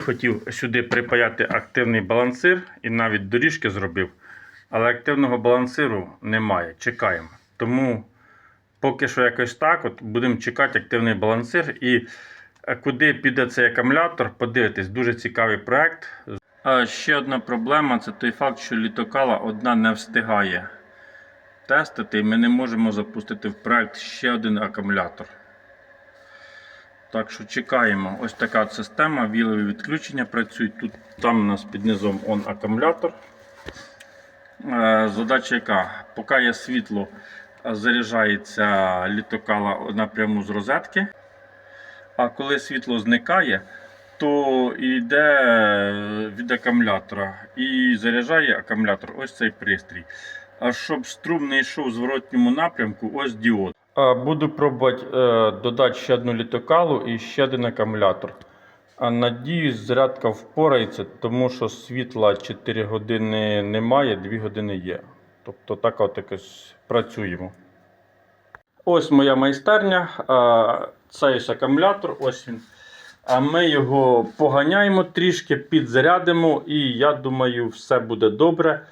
Хотів сюди припаяти активний балансир і навіть доріжки зробив, але активного балансиру немає. Чекаємо. Тому поки що якось так. От будемо чекати активний балансир. І е, куди піде цей акумулятор, подивитись, дуже цікавий проект. А ще одна проблема це той факт, що літокала одна не встигає тестити, і ми не можемо запустити в проект ще один акумулятор. Так що чекаємо. Ось така система, вілові відключення працюють. Тут там у нас під низом он акумулятор. Е, Задача яка? Поки є світло, заряджається літокала напряму з розетки. А коли світло зникає, то йде від акумулятора і заряджає акумулятор ось цей пристрій. А щоб струм не йшов в зворотньому напрямку, ось діод. Буду пробувати е, додати ще одну літокалу і ще один акумулятор. Надіюсь, зарядка впорається, тому що світла 4 години немає, 2 години є. Тобто так от якось працюємо. Ось моя майстерня. А, Це ось акумулятор, ось він. А ми його поганяємо трішки, підзарядимо, і я думаю, все буде добре.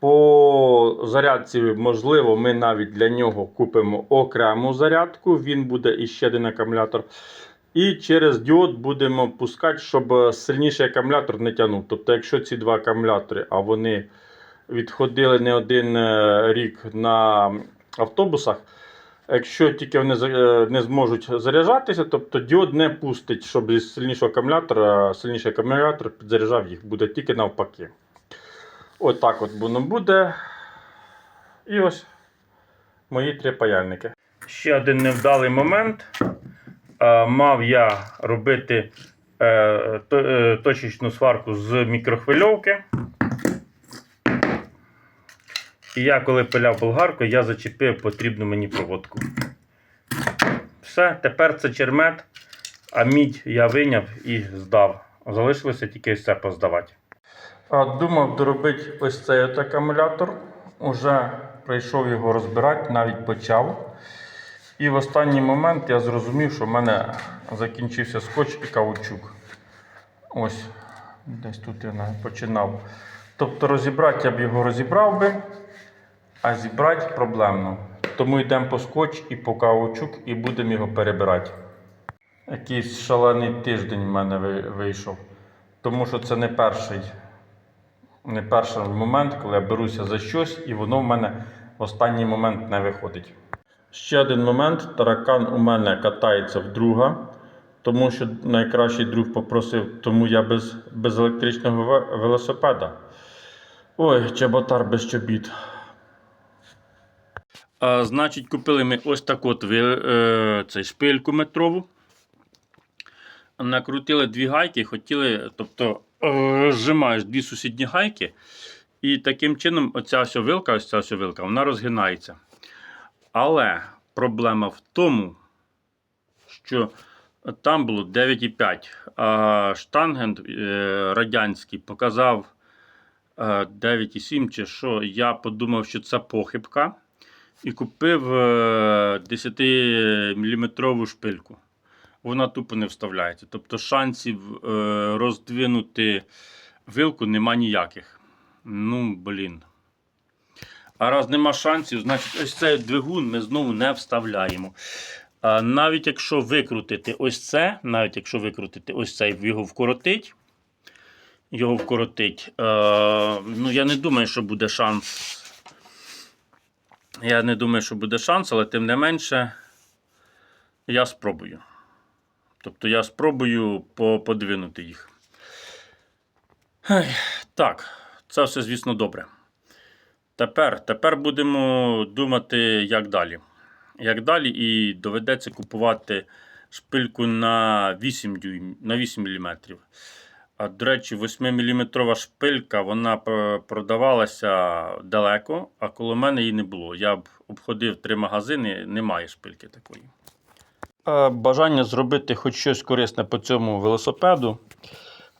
По зарядці, можливо, ми навіть для нього купимо окрему зарядку. Він буде і ще один акумулятор. І через діод будемо пускати, щоб сильніший акумулятор не тягнув. Тобто, якщо ці два акумулятори, а вони відходили не один е, рік на автобусах. Якщо тільки вони е, не зможуть заряджатися, тобто діод не пустить, щоб із сильнішого акумулятора сильніший акумулятор підзаряджав їх, буде тільки навпаки. Отак от воно буде. І ось мої три паяльники. Ще один невдалий момент. Е, Мав я робити е, е, точечну сварку з мікрохвильовки. І я, коли пиляв болгаркою, я зачепив потрібну мені проводку. Все, тепер це чермет, а мідь я виняв і здав. Залишилося тільки все поздавати. Думав доробити ось цей от акумулятор. Уже прийшов його розбирати, навіть почав. І в останній момент я зрозумів, що в мене закінчився скотч і каучук. Ось, десь тут я починав. Тобто розібрати я б його розібрав би, а зібрати проблемно. Тому йдемо по скотч і по каучук і будемо його перебирати. Якийсь шалений тиждень в мене вийшов. Тому що це не перший, перший момент, коли я беруся за щось, і воно в мене в останній момент не виходить. Ще один момент. Таракан у мене катається вдруга, тому що найкращий друг попросив, тому я без, без електричного велосипеда. Ой, чеботар без чобіт. А, значить, купили ми ось таку от, е, цей шпильку метрову. Накрутили дві гайки, хотіли, тобто е, зжимаєш дві сусідні гайки, і таким чином оця ось ось ця ось вона розгинається. Але проблема в тому, що там було 9,5, а штангент е, радянський показав е, 9,7 чи що. Я подумав, що це похибка. І купив е, 10-мм шпильку. Вона тупо не вставляється. Тобто шансів е, роздвинути вилку нема ніяких. Ну, блін. А раз нема шансів, значить ось цей двигун ми знову не вставляємо. А навіть якщо викрутити ось це, навіть якщо викрутити ось цей, його вкоротить, його вкоротить, е, ну я не думаю, що буде шанс. Я не думаю, що буде шанс, але тим не менше я спробую. Тобто я спробую подвинути їх. Так, це все, звісно, добре. Тепер, тепер будемо думати, як далі. Як далі, і доведеться купувати шпильку на 8 дюйм, на 8 мм. А, до речі, 8-мм шпилька вона продавалася далеко, а коло мене її не було. Я б обходив три магазини, немає шпильки такої. Бажання зробити хоч щось корисне по цьому велосипеду.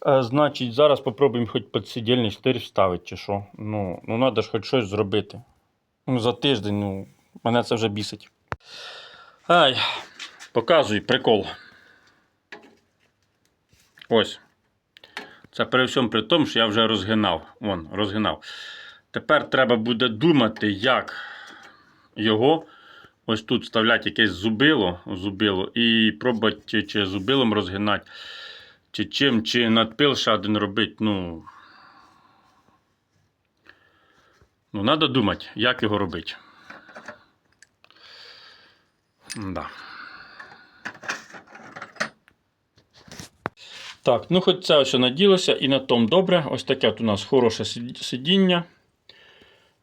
Е, Значить, зараз спробуємо хоч підсидільний штир вставити, чи що. Ну, ну треба ж хоч щось зробити. Ну, за тиждень, ну, мене це вже бісить. Ай, показуй прикол. Ось. Це при всьому при тому, що я вже розгинав. Вон, розгинав. Тепер треба буде думати, як його ось тут вставляти якесь зубило, зубило і пробувати чи, чи зубилом розгинати, чи чим, чи надпил ще один робити. Ну, ну треба думати, як його робити. Да. Так, ну хоч це ось наділося і на тому добре. Ось таке от у нас хороше сидіння.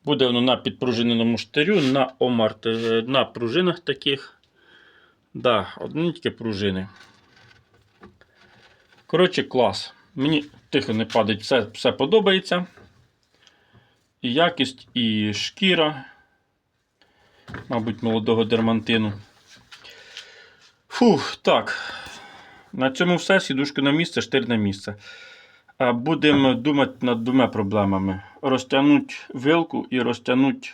Буде воно на підпружиненому штирю, на омарт, е, на пружинах таких. Да, одні тільки пружини. Коротше, клас. Мені тихо не падать, все, все подобається. І якість, і шкіра. Мабуть, молодого дермантину. Фух, так. На цьому все. Сідушка на місце, штир на місце. Будемо думати над двома проблемами: розтягнути вилку і розтягнути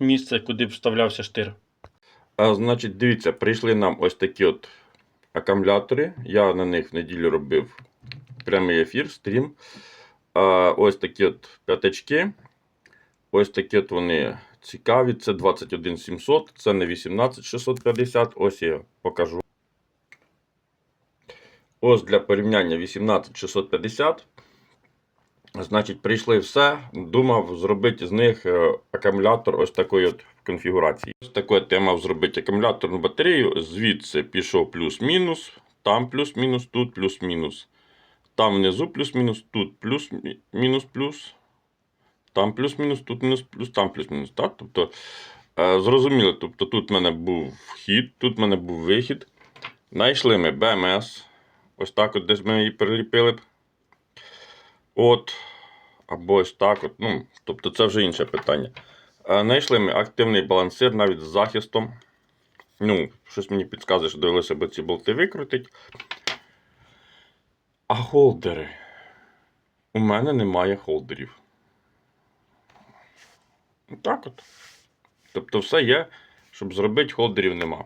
місце, куди б вставлявся штир. А, значить, дивіться, прийшли нам ось такі от акумулятори. Я на них в неділю робив прямий ефір, стрім. А, ось такі от п'ятачки. Ось такі от вони цікаві. Це 21700, це не 18650. Ось я покажу. Ось для порівняння 18650. Значить, прийшли все. Думав зробити з них е, акумулятор ось такої от конфігурації. Ось такою я мав зробити акумуляторну батарею. Звідси пішов плюс-мінус, там плюс-мінус, тут плюс-мінус. Там внизу плюс-мінус, тут плюс-мінус-плюс. Там плюс-мінус, тут мінус плюс, там плюс-мінус. Так? Тобто, е, зрозуміло, тобто тут в мене був вхід, тут в мене був вихід. Знайшли ми БМС. Ось так от десь ми її приліпили. б. От. Або ось так. От. Ну, тобто це вже інше питання. Е, Знайшли ми активний балансир навіть з захистом. Ну, щось мені підказує, що довелося би ці болти викрутити. А холдери. У мене немає холдерів. Так от. Тобто все є, щоб зробити холдерів нема.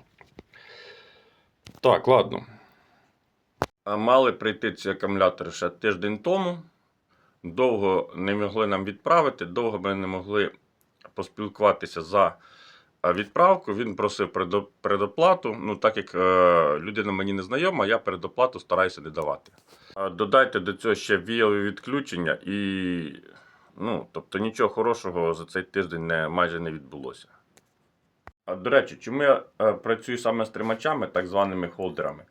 Так, ладно. Мали прийти ці акумулятори ще тиждень тому. Довго не могли нам відправити, довго ми не могли поспілкуватися за е, відправку. Він просив предоплату. Ну, так як е, людина мені не знайома, я предоплату стараюся не давати. Е, Додайте до цього ще віялові відключення і. Ну, тобто нічого хорошого за цей тиждень не, майже не відбулося. До речі, чому я працюю саме з тримачами, так званими холдерами?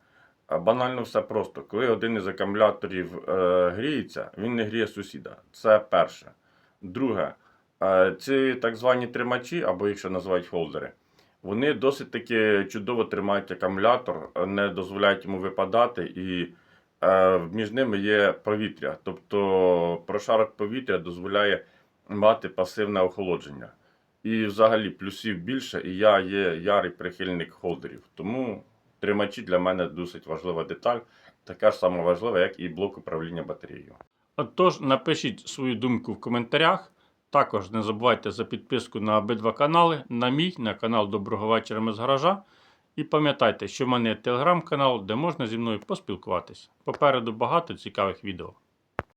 Банально все просто. Коли один із акумуляторів е, гріється, він не гріє сусіда. Це перше. Друге, е, ці так звані тримачі, або їх ще називають холдери, вони досить таки чудово тримають акумулятор, не дозволяють йому випадати, і е, між ними є повітря. Тобто прошарок повітря дозволяє мати пасивне охолодження. І взагалі плюсів більше, і я є ярий прихильник холдерів. Тому тримачі для мене досить важлива деталь, така ж сама важлива, як і блок управління батареєю. Отож, напишіть свою думку в коментарях. Також не забувайте за підписку на обидва канали, на мій, на канал Доброго вечора ми з гаража. І пам'ятайте, що в мене є телеграм-канал, де можна зі мною поспілкуватись. Попереду багато цікавих відео.